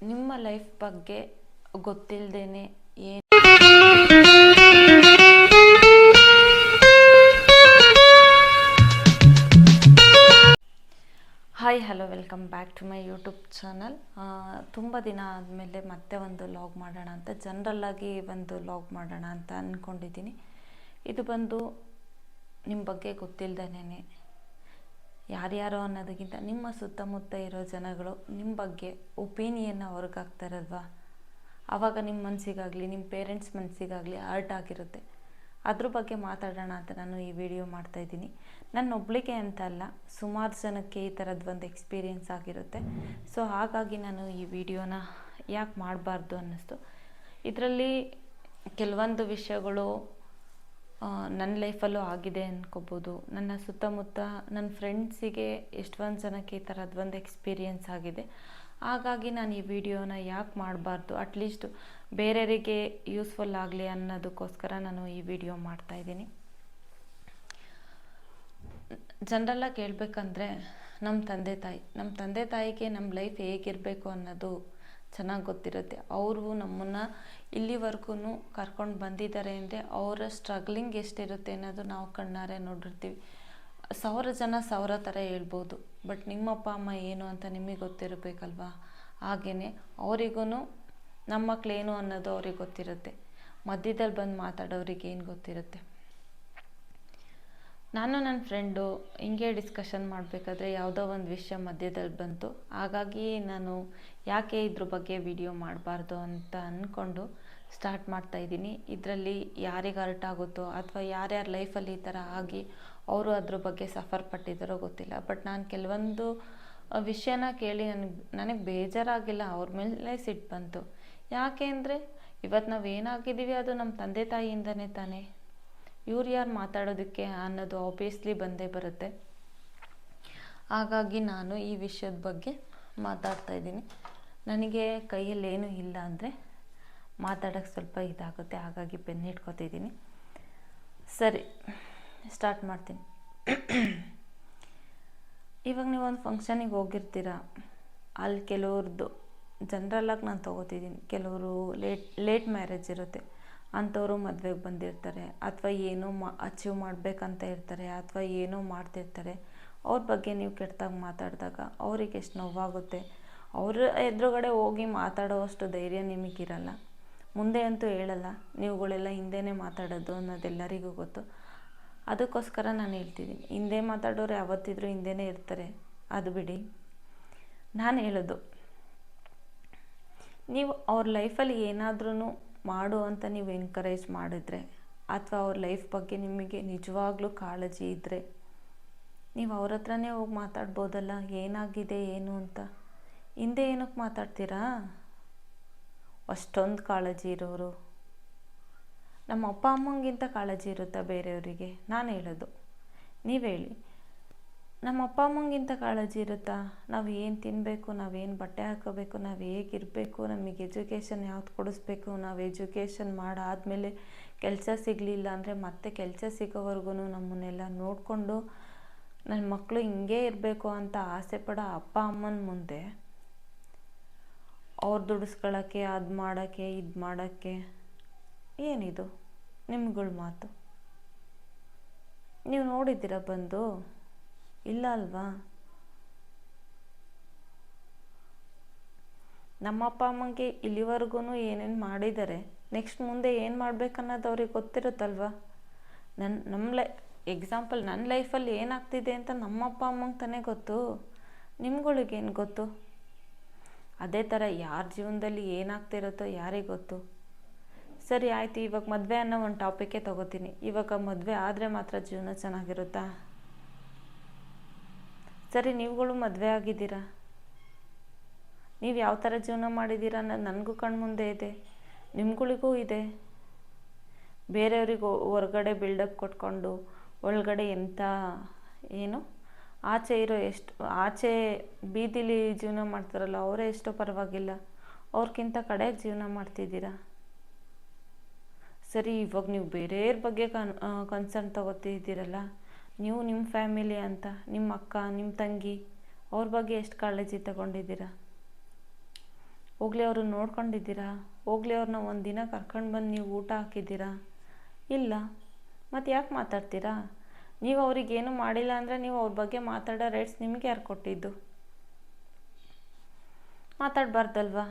ನಿಮ್ಮ ಲೈಫ್ ಬಗ್ಗೆ ಗೊತ್ತಿಲ್ಲದೇನೆ ಏನು hi hello welcome back to my YouTube channel ತುಂಬ ದಿನ ಆದಮೇಲೆ ಮತ್ತೆ ಒಂದು ಲಾಗ್ ಮಾಡೋಣ ಅಂತ ಜನರಲ್ಲಾಗಿ ಒಂದು ಲಾಗ್ ಮಾಡೋಣ ಅಂತ ಅಂದ್ಕೊಂಡಿದ್ದೀನಿ ಇದು ಬಂದು ನಿಮ್ಮ ಬಗ್ಗೆ ಗೊತ್ತಿಲ್ಲದೇನೆ ಯಾರ್ಯಾರೋ ಅನ್ನೋದಕ್ಕಿಂತ ನಿಮ್ಮ ಸುತ್ತಮುತ್ತ ಇರೋ ಜನಗಳು ನಿಮ್ಮ ಬಗ್ಗೆ ಒಪಿನಿಯನ್ನ ಹೊರಗಾಗ್ತಾರಲ್ವಾ ಆವಾಗ ನಿಮ್ಮ ಮನಸ್ಸಿಗಾಗಲಿ ನಿಮ್ಮ ಪೇರೆಂಟ್ಸ್ ಮನಸ್ಸಿಗಾಗಲಿ ಹರ್ಟ್ ಆಗಿರುತ್ತೆ. ಅದ್ರ ಬಗ್ಗೆ ಮಾತಾಡೋಣ ಅಂತ ನಾನು ಈ ವಿಡಿಯೋ ಮಾಡ್ತಾಯಿದ್ದೀನಿ ಒಬ್ಳಿಗೆ ಅಂತ ಅಲ್ಲ, ಸುಮಾರು ಜನಕ್ಕೆ ಈ ಥರದ್ದು ಒಂದು ಎಕ್ಸ್ಪೀರಿಯೆನ್ಸ್ ಆಗಿರುತ್ತೆ. ಸೊ ಹಾಗಾಗಿ ನಾನು ಈ ವಿಡಿಯೋನ ಯಾಕೆ ಮಾಡಬಾರ್ದು ಅನ್ನಿಸ್ತು. ಇದರಲ್ಲಿ ಕೆಲವೊಂದು ವಿಷಯಗಳು ನನ್ನ ಲೈಫಲ್ಲೂ ಆಗಿದೆ ಅಂದ್ಕೋಬೋದು ನನ್ನ ಸುತ್ತಮುತ್ತ ನನ್ನ ಫ್ರೆಂಡ್ಸಿಗೆ ಎಷ್ಟೊಂದು ಜನಕ್ಕೆ ಈ ಥರದ್ದು ಒಂದು ಎಕ್ಸ್ಪೀರಿಯೆನ್ಸ್ ಆಗಿದೆ. ಹಾಗಾಗಿ ನಾನು ಈ ವಿಡಿಯೋನ ಯಾಕೆ ಮಾಡಬಾರ್ದು? ಅಟ್ಲೀಸ್ಟ್ ಬೇರೆಯವರಿಗೆ ಯೂಸ್ಫುಲ್ ಆಗಲಿ ಅನ್ನೋದಕ್ಕೋಸ್ಕರ ನಾನು ಈ ವಿಡಿಯೋ ಮಾಡ್ತಾಯಿದ್ದೀನಿ ಜನರಲ್ಲಾಗಿ ಕೇಳಬೇಕಂದ್ರೆ ನಮ್ಮ ತಂದೆ ತಾಯಿ ನಮ್ಮ ತಂದೆ ತಾಯಿಗೆ ನಮ್ಮ ಲೈಫ್ ಹೇಗಿರಬೇಕು ಅನ್ನೋದು ಚೆನ್ನಾಗಿ ಗೊತ್ತಿರುತ್ತೆ. ಅವರು ನಮ್ಮನ್ನು ಇಲ್ಲಿವರೆಗೂ ಕರ್ಕೊಂಡು ಬಂದಿದ್ದಾರೆ ಅಂದರೆ ಅವರ ಸ್ಟ್ರಗ್ಲಿಂಗ್ ಎಷ್ಟಿರುತ್ತೆ ಅನ್ನೋದು ನಾವು ಕಣ್ಣಾರೆ ನೋಡಿರ್ತೀವಿ. ಸಾವಿರ ಜನ ಸಾವಿರ ಥರ ಹೇಳ್ಬೋದು. ಬಟ್ ನಿಮ್ಮ ಅಪ್ಪ, ಅಮ್ಮ ಏನು ಅಂತ ನಿಮಗೆ ಗೊತ್ತಿರಬೇಕಲ್ವಾ? ಹಾಗೆಯೇ ಅವರಿಗೂ ನಮ್ಮ ಮಕ್ಳೇನು ಅನ್ನೋದು ಅವ್ರಿಗೆ ಗೊತ್ತಿರುತ್ತೆ. ಮಧ್ಯದಲ್ಲಿ ಬಂದು ಮಾತಾಡೋರಿಗೆ ಏನು ಗೊತ್ತಿರುತ್ತೆ? ನಾನು ನನ್ನ ಫ್ರೆಂಡು ಹಿಂಗೆ ಡಿಸ್ಕಷನ್ ಮಾಡಬೇಕಾದ್ರೆ ಯಾವುದೋ ಒಂದು ವಿಷಯ ಮಧ್ಯದಲ್ಲಿ ಬಂತು. ಹಾಗಾಗಿ ನಾನು ಯಾಕೆ ಇದ್ರ ಬಗ್ಗೆ ವಿಡಿಯೋ ಮಾಡಬಾರ್ದು ಅಂತ ಅಂದ್ಕೊಂಡು ಸ್ಟಾರ್ಟ್ ಮಾಡ್ತಾ ಇದ್ದೀನಿ. ಇದರಲ್ಲಿ ಯಾರಿಗೆ ಹರ್ಟ್ ಆಗುತ್ತೋ ಅಥವಾ ಯಾರ್ಯಾರ ಲೈಫಲ್ಲಿ ಈ ಥರ ಆಗಿ ಅವರು ಅದ್ರ ಬಗ್ಗೆ ಸಫರ್ ಪಟ್ಟಿದ್ದಾರೋ ಗೊತ್ತಿಲ್ಲ. ಬಟ್ ನಾನು ಕೆಲವೊಂದು ವಿಷಯನ ಕೇಳಿ ನನಗೆ ನನಗೆ ಬೇಜಾರಾಗಿಲ್ಲ. ಅವ್ರ ಮೇಲೆ ಸಿಟ್ಟು ಬಂತು. ಯಾಕೆ ಅಂದರೆ ಇವತ್ತು ನಾವು ಏನಾಗಿದ್ದೀವಿ ಅದು ನಮ್ಮ ತಂದೆ ತಾಯಿಯಿಂದನೇ ತಾನೇ. ಇವ್ರು ಯಾರು ಮಾತಾಡೋದಕ್ಕೆ ಅನ್ನೋದು ಆಬ್ವಿಯಸ್ಲಿ ಬಂದೇ ಬರುತ್ತೆ. ಹಾಗಾಗಿ ನಾನು ಈ ವಿಷಯದ ಬಗ್ಗೆ ಮಾತಾಡ್ತಾ ಇದ್ದೀನಿ. ನನಗೆ ಕೈಯಲ್ಲಿ ಏನೂ ಇಲ್ಲ ಅಂದರೆ ಮಾತಾಡೋಕ್ಕೆ ಸ್ವಲ್ಪ ಇದಾಗುತ್ತೆ, ಹಾಗಾಗಿ ಪೆನ್ ಇಟ್ಕೋತಿದ್ದೀನಿ ಸರಿ ಸ್ಟಾರ್ಟ್ ಮಾಡ್ತೀನಿ. ಇವಾಗ ನೀವು ಒಂದು ಫಂಕ್ಷನಿಗೆ ಹೋಗಿರ್ತೀರ? ಅಲ್ಲಿ ಕೆಲವ್ರದ್ದು ಜನ್ರಲ್ಲಾಗಿ ನಾನು ತೊಗೋತಿದ್ದೀನಿ. ಕೆಲವರು ಲೇಟ್ ಲೇಟ್ ಮ್ಯಾರೇಜ್ ಇರುತ್ತೆ. ಅಂಥವರು ಮದುವೆಗೆ ಬಂದಿರ್ತಾರೆ, ಅಥವಾ ಏನೋ ಮಾ, ಅಚೀವ್ ಮಾಡಬೇಕಂತ ಇರ್ತಾರೆ, ಅಥವಾ ಏನೋ ಮಾಡ್ತಿರ್ತಾರೆ, ಅವ್ರ ಬಗ್ಗೆ ನೀವು ಕೆಟ್ಟದಾಗಿ ಮಾತಾಡಿದಾಗ ಅವ್ರಿಗೆ ಎಷ್ಟು ನೋವಾಗುತ್ತೆ. ಅವ್ರ ಎದುರುಗಡೆ ಹೋಗಿ ಮಾತಾಡೋವಷ್ಟು ಧೈರ್ಯ ನಿಮಗಿರಲ್ಲ. ಮುಂದೆ ಅಂತೂ ಹೇಳಲ್ಲ, ನೀವುಗಳೆಲ್ಲ ಹಿಂದೆನೇ ಮಾತಾಡೋದು ಅನ್ನೋದೆಲ್ಲರಿಗೂ ಗೊತ್ತು. ಅದಕ್ಕೋಸ್ಕರ ನಾನು ಹೇಳ್ತಿದ್ದೀನಿ ಹಿಂದೆ ಮಾತಾಡೋರು ಯಾವತ್ತಿದ್ರೂ ಹಿಂದೆನೇ ಇರ್ತಾರೆ, ಅದು ಬಿಡಿ. ನಾನು ಹೇಳೋದು, ನೀವು ಅವ್ರ ಲೈಫಲ್ಲಿ ಏನಾದ್ರೂ ಮಾಡು ಅಂತ ನೀವು ಎನ್ಕರೇಜ್ ಮಾಡಿದ್ರೆ ಅಥವಾ ಅವ್ರ ಲೈಫ್ ಬಗ್ಗೆ ನಿಮಗೆ ನಿಜವಾಗ್ಲೂ ಕಾಳಜಿ ಇದ್ದರೆ ನೀವು ಅವ್ರ ಹತ್ರನೇ ಹೋಗಿ ಮಾತಾಡ್ಬೋದಲ್ಲ, ಏನಾಗಿದೆ, ಏನು ಅಂತ. ಹಿಂದೆ ಏನಕ್ಕೆ ಮಾತಾಡ್ತೀರಾ? ಅಷ್ಟೊಂದು ಕಾಳಜಿ ಇರೋರು. ನಮ್ಮ ಅಪ್ಪ ಅಮ್ಮಂಗಿಂತ ಕಾಳಜಿ ಇರುತ್ತಾ ಬೇರೆಯವರಿಗೆ? ನಾನು ಹೇಳೋದು. ನೀವು ಹೇಳಿ. ನಮ್ಮ ಅಪ್ಪ ಅಮ್ಮಂಗಿಂತ ಕಾಳಜಿ ಇರುತ್ತಾ? ನಾವು ಏನು ತಿನ್ನಬೇಕು ನಾವೇನು ಬಟ್ಟೆ ಹಾಕೋಬೇಕು, ನಾವು ಹೇಗಿರಬೇಕು, ನಮಗೆ ಎಜುಕೇಷನ್ ಯಾವ್ದು ಕೊಡಿಸ್ಬೇಕು, ನಾವು ಎಜುಕೇಷನ್ ಮಾಡಾದಮೇಲೆ ಕೆಲಸ ಸಿಗಲಿಲ್ಲ ಅಂದರೆ ಮತ್ತೆ ಕೆಲಸ ಸಿಗೋವರೆಗೂ ನಮ್ಮನ್ನೆಲ್ಲ ನೋಡಿಕೊಂಡು ನನ್ನ ಮಕ್ಕಳು ಹಿಂಗೆ ಇರಬೇಕು ಅಂತ ಆಸೆ ಪಡೋ ಅಪ್ಪ ಅಮ್ಮನ ಮುಂದೆ. ಅವ್ರು ದುಡಿಸ್ಕೊಳ್ಳೋಕ್ಕೆ ಅದು ಮಾಡೋಕ್ಕೆ, ಇದು ಮಾಡೋಕ್ಕೆ ಏನಿದು? ನಿಮ್ಗಳ ಮಾತು. ನೀವು ನೋಡಿದ್ದೀರಾ ಬಂದು? ಇಲ್ಲ ಅಲ್ವಾ? ನಮ್ಮ ಅಪ್ಪ, ಅಮ್ಮಂಗೆ ಇಲ್ಲಿವರೆಗೂ ಏನೇನು ಮಾಡಿದ್ದಾರೆ ನೆಕ್ಸ್ಟ್ ಮುಂದೆ ಏನು ಮಾಡಬೇಕನ್ನೋದು ಅವ್ರಿಗೆ ಗೊತ್ತಿರುತ್ತಲ್ವಾ? ನನ್ನ ನಮ್ಮ ಲೈ ಎಕ್ಸಾಂಪಲ್ ನನ್ನ ಲೈಫಲ್ಲಿ ಏನಾಗ್ತಿದೆ ಅಂತ ನಮ್ಮ ಅಪ್ಪ, ಅಮ್ಮಂಗೆ ತಾನೇ ಗೊತ್ತು. ನಿಮ್ಗಳಿಗೇನು ಗೊತ್ತು? ಅದೇ ಥರ ಯಾರ ಜೀವನದಲ್ಲಿ ಏನಾಗ್ತಿರುತ್ತೋ ಯಾರಿಗೆ ಗೊತ್ತು? ಸರಿ, ಆಯಿತು, ಇವಾಗ ಮದುವೆ ಅನ್ನೋ ಒಂದು ಟಾಪಿಕ್ಕೇ ತೊಗೋತೀನಿ. ಇವಾಗ ಮದುವೆ ಆದರೆ ಮಾತ್ರ ಜೀವನ ಚೆನ್ನಾಗಿರುತ್ತಾ? ಸರಿ, ನೀವುಗಳು ಮದುವೆ ಆಗಿದ್ದೀರಾ? ನೀವು ಯಾವ ಥರ ಜೀವನ ಮಾಡಿದ್ದೀರಾ ಅನ್ನೋದು ನನಗೂ ಕಣ್ಮುಂದೆ ಇದೆ, ನಿಮ್ಗಳಿಗೂ ಇದೆ. ಬೇರೆಯವ್ರಿಗೆ ಹೊರಗಡೆ ಬಿಲ್ಡಪ್ ಕೊಟ್ಕೊಂಡು ಒಳಗಡೆ ಎಂಥ ಏನು, ಆಚೆ ಇರೋ ಎಷ್ಟು, ಆಚೆ ಬೀದಿಲಿ ಜೀವನ ಮಾಡ್ತಾರಲ್ಲ, ಅವರೇ ಎಷ್ಟೋ ಪರವಾಗಿಲ್ಲ. ಅವ್ರಿಗಿಂತ ಕಡೆಗೆ ಜೀವನ ಮಾಡ್ತಿದ್ದೀರಾ? ಸರಿ, ಇವಾಗ ನೀವು ಬೇರೆಯವ್ರ ಬಗ್ಗೆ ಕನ್ ಕನ್ಸರ್ನ್ ತಗೋತಿದ್ದೀರಲ್ಲ ನೀವು ನಿಮ್ಮ ಫ್ಯಾಮಿಲಿ ಅಂತ, ನಿಮ್ಮ ಅಕ್ಕ, ನಿಮ್ಮ ತಂಗಿ, ಅವ್ರ ಬಗ್ಗೆ ಎಷ್ಟು ಕಾಳಜಿ ತಗೊಂಡಿದ್ದೀರಾ? ಹೋಗ್ಲಿ ಅವ್ರನ್ನ ನೋಡ್ಕೊಂಡಿದ್ದೀರಾ? ಹೋಗ್ಲಿ ಅವ್ರನ್ನ ಒಂದು ದಿನ ಕರ್ಕೊಂಡು ಬಂದು ನೀವು ಊಟ ಹಾಕಿದ್ದೀರಾ? ಇಲ್ಲ. ಮತ್ತು ಯಾಕೆ ಮಾತಾಡ್ತೀರಾ? ನೀವು ಅವ್ರಿಗೇನು ಮಾಡಿಲ್ಲ ಅಂದರೆ ನೀವು ಅವ್ರ ಬಗ್ಗೆ ಮಾತಾಡೋ ರೈಟ್ಸ್ ನಿಮಗೆ ಯಾರು ಕೊಟ್ಟಿದ್ದು? ಮಾತಾಡಬಾರ್ದಲ್ವಾ?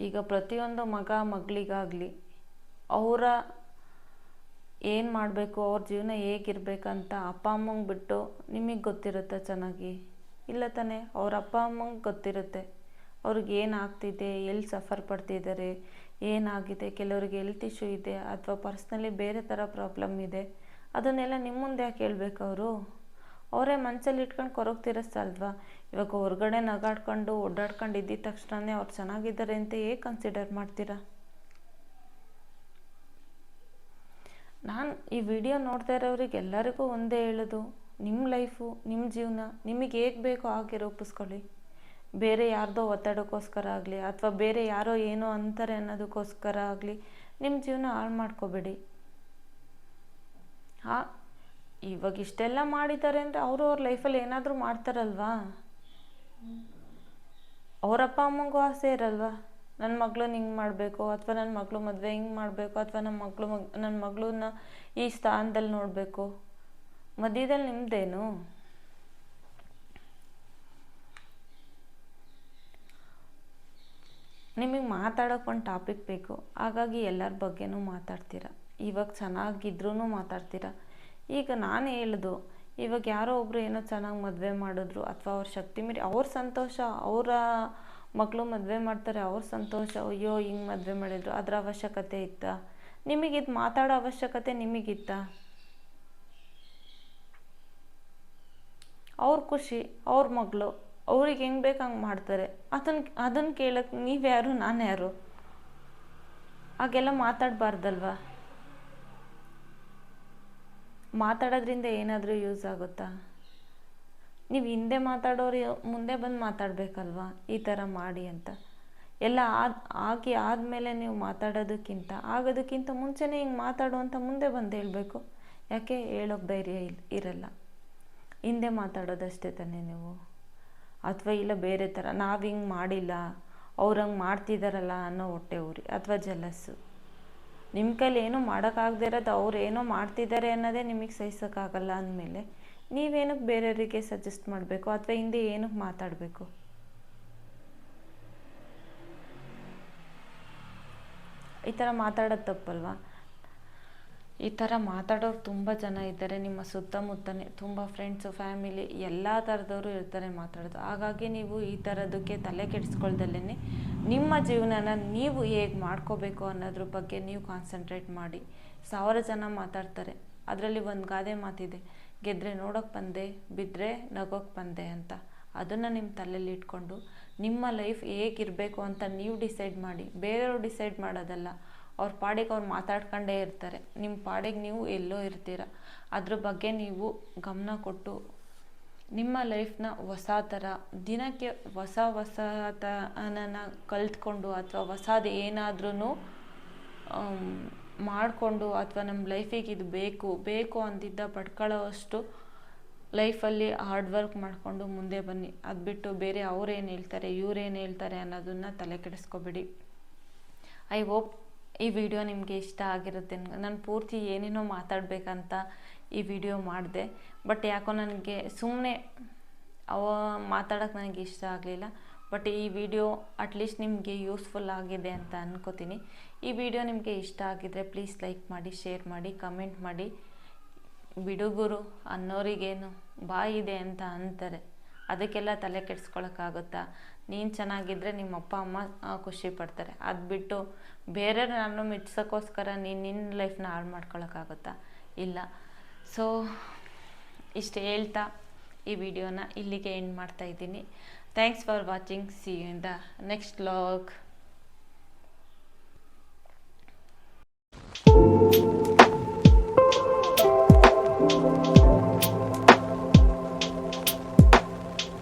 ಈಗ ಪ್ರತಿಯೊಂದು ಮಗ ಮಗಳಿಗಾಗಲಿ, ಅವರ ಏನು ಮಾಡಬೇಕು, ಅವ್ರ ಜೀವನ ಹೇಗಿರ್ಬೇಕಂತ ಅಪ್ಪ ಅಮ್ಮಂಗೆ ಬಿಟ್ಟು ನಿಮಗೆ ಗೊತ್ತಿರುತ್ತೆ ಚೆನ್ನಾಗಿ. ಇಲ್ಲ ತಾನೇ, ಅವ್ರ ಅಪ್ಪ ಅಮ್ಮಂಗೆ ಗೊತ್ತಿರುತ್ತೆ. ಅವ್ರಿಗೆ ಏನು ಆಗ್ತಿದೆ ಎಲ್ಲಿ ಸಫರ್ ಪಡ್ತಿದ್ದಾರೆ ಏನಾಗಿದೆ ಕೆಲವರಿಗೆ ಹೆಲ್ತ್ ಇಶ್ಯೂ ಇದೆ ಅಥವಾ ಪರ್ಸ್ನಲಿ ಬೇರೆ ಥರ ಪ್ರಾಬ್ಲಮ್ ಇದೆ, ಅದನ್ನೆಲ್ಲ ನಿಮ್ಮ ಮುಂದೆ ಯಾಕೆ ಹೇಳ್ಬೇಕು ಅವರು? ಅವರೇ ಮನಸ್ಸಲ್ಲಿ ಇಟ್ಕೊಂಡು ಕೊರಗ್ತಿರಸ್ತಲ್ವಾ ಇವಾಗ ಹೊರಗಡೆ ನಗಾಡ್ಕೊಂಡು ಓಡಾಡ್ಕೊಂಡು ಇದ್ದಿದ್ದ ತಕ್ಷಣವೇ ಅವ್ರು ಚೆನ್ನಾಗಿದ್ದಾರೆ ಅಂತ ಹೇಗೆ ಕನ್ಸಿಡರ್ ಮಾಡ್ತೀರಾ? ನಾನು ಈ ವಿಡಿಯೋ ನೋಡ್ತಾ ಇರೋರಿಗೆ ಎಲ್ಲರಿಗೂ ಒಂದೇ ಹೇಳೋದು ನಿಮ್ಮ ಲೈಫು ನಿಮ್ಮ ಜೀವನ ನಿಮಗೆ ಹೇಗೆ ಬೇಕೋ ಹಾಗೆ ರೂಪಿಸ್ಕೊಳ್ಳಿ. ಬೇರೆ ಯಾರ್ದೋ ಒತ್ತಡಕ್ಕೋಸ್ಕರ ಆಗಲಿ ಅಥವಾ ಬೇರೆ ಯಾರೋ ಏನೋ ಅಂತಾರೆ ಅನ್ನೋದಕ್ಕೋಸ್ಕರ ಆಗಲಿ ನಿಮ್ಮ ಜೀವನ ಹಾಳು ಮಾಡ್ಕೋಬೇಡಿ. ಹಾ ಇವಾಗ ಇಷ್ಟೆಲ್ಲ ಮಾಡಿದ್ದಾರೆ ಅಂದರೆ ಅವರು ಅವ್ರ ಲೈಫಲ್ಲಿ ಏನಾದರೂ ಮಾಡ್ತಾರಲ್ವಾ? ಅವರಪ್ಪ ಅಮ್ಮಂಗೂ ಆಸೆ ಇರಲ್ವಾ? ನನ್ನ ಮಗ್ಳನ್ನ ಹಿಂಗೆ ಮಾಡಬೇಕು, ಅಥವಾ ನನ್ನ ಮಗಳು ಮದುವೆ ಹಿಂಗೆ ಮಾಡಬೇಕು, ಅಥವಾ ನಮ್ಮ ಮಗಳು ಮಗ್ ನನ್ನ ಮಗಳನ್ನ ಈ ಸ್ಥಾನದಲ್ಲಿ ನೋಡಬೇಕು. ಮಧ್ಯದಲ್ಲಿ ನಿಮ್ಮದೇನು ನಿಮಗೆ ಮಾತಾಡೋಕೆ ಒಂದು ಟಾಪಿಕ್ ಬೇಕು. ಹಾಗಾಗಿ ಎಲ್ಲರ ಬಗ್ಗೆನೂ ಮಾತಾಡ್ತೀರ. ಇವಾಗ ಚೆನ್ನಾಗಿದ್ರೂ ಮಾತಾಡ್ತೀರ. ಈಗ ನಾನು ಹೇಳ್ದು, ಇವಾಗ ಯಾರೋ ಒಬ್ಬರು ಏನೋ ಚೆನ್ನಾಗಿ ಮದುವೆ ಮಾಡಿದ್ರು, ಅಥವಾ ಅವ್ರ ಶಕ್ತಿ ಮೀರಿ, ಅವ್ರ ಸಂತೋಷ, ಅವರ ಮಕ್ಕಳು ಮದುವೆ ಮಾಡ್ತಾರೆ, ಅವ್ರ ಸಂತೋಷ, ಅಯ್ಯೋ, ಹಿಂಗೆ ಮದುವೆ ಮಾಡಿದ್ರು, ಅದರ ಅವಶ್ಯಕತೆ ಇತ್ತಾ? ಇದು ಮಾತಾಡೋ ಅವಶ್ಯಕತೆ ನಿಮಗಿತ್ತಾ? ಅವ್ರ ಖುಷಿ, ಅವ್ರ ಮಗಳು, ಅವ್ರಿಗೆ ಹೆಂಗೆ ಬೇಕು ಹಂಗೆ ಮಾಡ್ತಾರೆ. ಅದನ್ನ ಅದನ್ನ ಕೇಳಕ್ಕೆ ನೀವ್ಯಾರು ನಾನು ಯಾರು? ಹಾಗೆಲ್ಲ ಮಾತಾಡಬಾರ್ದಲ್ವಾ? ಮಾತಾಡೋದ್ರಿಂದ ಏನಾದರೂ ಯೂಸ್ ಆಗುತ್ತಾ? ನೀವು ಹಿಂದೆ ಮಾತಾಡೋರು ಮುಂದೆ ಬಂದು ಮಾತಾಡಬೇಕಲ್ವಾ? ಈ ಥರ ಮಾಡಿ ಅಂತ. ಎಲ್ಲ ಆದ ಆಗಿ ಆದಮೇಲೆ ನೀವು ಮಾತಾಡೋದಕ್ಕಿಂತ, ಆಗೋದಕ್ಕಿಂತ ಮುಂಚೆನೇ ಹಿಂಗೆ ಮಾತಾಡು ಅಂತ ಮುಂದೆ ಬಂದು ಹೇಳಬೇಕು. ಯಾಕೆ? ಹೇಳೋಕೆ ಧೈರ್ಯ ಇಲ್ಲ ಇರಲ್ಲ. ಹಿಂದೆ ಮಾತಾಡೋದಷ್ಟೇ ತಾನೇ ನೀವು. ಅಥವಾ ಇಲ್ಲ ಬೇರೆ ಥರ ನಾವು ಹಿಂಗೆ ಮಾಡಿಲ್ಲ, ಅವ್ರು ಹಂಗೆ ಮಾಡ್ತಿದ್ದಾರಲ್ಲ ಅನ್ನೋ ಹೊಟ್ಟೆ ಊರಿ ಅಥವಾ ಜಲಸ್ಸು. ನಿಮ್ಮ ಕೈಲಿ ಏನೂ ಮಾಡೋಕ್ಕಾಗದೇ ಇರೋದು ಅವ್ರು ಏನೋ ಮಾಡ್ತಿದ್ದಾರೆ ಅನ್ನೋದೇ ನಿಮಗೆ ಸಹಿಸೋಕ್ಕಾಗಲ್ಲ ಅಂದಮೇಲೆ ನೀವೇನಕ್ಕೆ ಬೇರೆಯವರಿಗೆ ಸಜೆಸ್ಟ್ ಮಾಡಬೇಕು? ಅಥವಾ ಹಿಂದೆ ಏನಕ್ಕೆ ಮಾತಾಡಬೇಕು? ಈ ಥರ ಮಾತಾಡೋದು ತಪ್ಪಲ್ವಾ? ಈ ಥರ ಮಾತಾಡೋರು ತುಂಬ ಜನ ಇದ್ದಾರೆ. ನಿಮ್ಮ ಸುತ್ತಮುತ್ತನೇ ತುಂಬ ಫ್ರೆಂಡ್ಸು ಫ್ಯಾಮಿಲಿ ಎಲ್ಲ ಥರದವರು ಇರ್ತಾರೆ ಮಾತಾಡೋದು. ಹಾಗಾಗಿ ನೀವು ಈ ಥರದಕ್ಕೆ ತಲೆ ಕೆಡಿಸ್ಕೊಳ್ದಲ್ಲೇ ನಿಮ್ಮ ಜೀವನನ ನೀವು ಹೇಗೆ ಮಾಡ್ಕೋಬೇಕು ಅನ್ನೋದ್ರ ಬಗ್ಗೆ ನೀವು ಕಾನ್ಸಂಟ್ರೇಟ್ ಮಾಡಿ. ಸಾವಿರ ಜನ ಮಾತಾಡ್ತಾರೆ. ಅದರಲ್ಲಿ ಒಂದು ಗಾದೆ ಮಾತಿದೆ. ಗೆದ್ದರೆ ನೋಡೋಕೆ ಬಂದೆ ಬಿದ್ದರೆ ನಗೋಕೆ ಬಂದೆ ಅಂತ. ಅದನ್ನು ನಿಮ್ಮ ತಲೆಯಲ್ಲಿ ಇಟ್ಕೊಂಡು ನಿಮ್ಮ ಲೈಫ್ ಹೇಗಿರಬೇಕು ಅಂತ ನೀವು ಡಿಸೈಡ್ ಮಾಡಿ. ಬೇರೆಯವ್ರು ಡಿಸೈಡ್ ಮಾಡೋದಲ್ಲ. ಅವ್ರ ಪಾಡಿಗೆ ಅವ್ರು ಮಾತಾಡ್ಕೊಂಡೇ ಇರ್ತಾರೆ. ನಿಮ್ಮ ಪಾಡಿಗೆ ನೀವು ಎಲ್ಲೋ ಇರ್ತೀರ. ಅದ್ರ ಬಗ್ಗೆ ನೀವು ಗಮನ ಕೊಟ್ಟು ನಿಮ್ಮ ಲೈಫ್ನ ಹೊಸ ಥರ, ದಿನಕ್ಕೆ ಹೊಸ ಹೊಸತನ ಕಲ್ತ್ಕೊಂಡು ಅಥವಾ ಹೊಸದು ಏನಾದ್ರೂ ಮಾಡಿಕೊಂಡು ಅಥವಾ ನಮ್ಮ ಲೈಫಿಗೆ ಇದು ಬೇಕು ಬೇಕು ಅಂತಿದ್ದ ಪಡ್ಕೊಳ್ಳೋವಷ್ಟು ಲೈಫಲ್ಲಿ ಹಾರ್ಡ್ ವರ್ಕ್ ಮಾಡಿಕೊಂಡು ಮುಂದೆ ಬನ್ನಿ. ಅದು ಬಿಟ್ಟು ಬೇರೆ ಅವ್ರೇನು ಹೇಳ್ತಾರೆ, ಇವ್ರೇನು ಹೇಳ್ತಾರೆ ಅನ್ನೋದನ್ನು ತಲೆ ಕೆಡಿಸ್ಕೊಬೇಡಿ. ಐ ಹೋಪ್ ಈ ವಿಡಿಯೋ ನಿಮಗೆ ಇಷ್ಟ ಆಗಿರುತ್ತೆ. ನಾನು ಪೂರ್ತಿ ಏನೇನೋ ಮಾತಾಡಬೇಕಂತ ಈ ವಿಡಿಯೋ ಮಾಡಿದೆ. ಬಟ್ ಯಾಕೋ ನನಗೆ ಸುಮ್ಮನೆ ಅವ ಮಾತಾಡೋಕ್ಕೆ ನನಗೆ ಇಷ್ಟ ಆಗಲಿಲ್ಲ. ಬಟ್ ಈ ವಿಡಿಯೋ ಅಟ್ಲೀಸ್ಟ್ ನಿಮಗೆ ಯೂಸ್ಫುಲ್ ಆಗಿದೆ ಅಂತ ಅನ್ಕೋತೀನಿ. ಈ ವಿಡಿಯೋ ನಿಮಗೆ ಇಷ್ಟ ಆಗಿದ್ರೆ ಪ್ಲೀಸ್ ಲೈಕ್ ಮಾಡಿ ಶೇರ್ ಮಾಡಿ ಕಮೆಂಟ್ ಮಾಡಿ. ಬಿಡುಗುರು ಅನ್ನೋರಿಗೇನು ಬಾಯಿದೆ ಅಂತ ಅಂತಾರೆ. ಅದಕ್ಕೆಲ್ಲ ತಲೆ ಕೆಡಿಸ್ಕೊಳಕ್ಕಾಗುತ್ತಾ ನೀನು ಚೆನ್ನಾಗಿದ್ದರೆ ನಿಮ್ಮ ಅಪ್ಪ, ಅಮ್ಮ ಖುಷಿ ಪಡ್ತಾರೆ. ಅದು ಬಿಟ್ಟು ಬೇರೆಯವ್ರು ನಾನು ಮೆಚ್ಸೋಕ್ಕೋಸ್ಕರ ನೀನು ನಿನ್ನ ಲೈಫ್ನ ಹಾಳು ಮಾಡ್ಕೊಳಕ್ಕಾಗುತ್ತಾ ಇಲ್ಲ. ಸೊ ಇಷ್ಟು ಹೇಳ್ತಾ ಈ ವಿಡಿಯೋನ ಇಲ್ಲಿಗೆ ಎಂಡ್ ಮಾಡ್ತಾ ಇದ್ದೀನಿ. Thanks for watching. See you in the next vlog.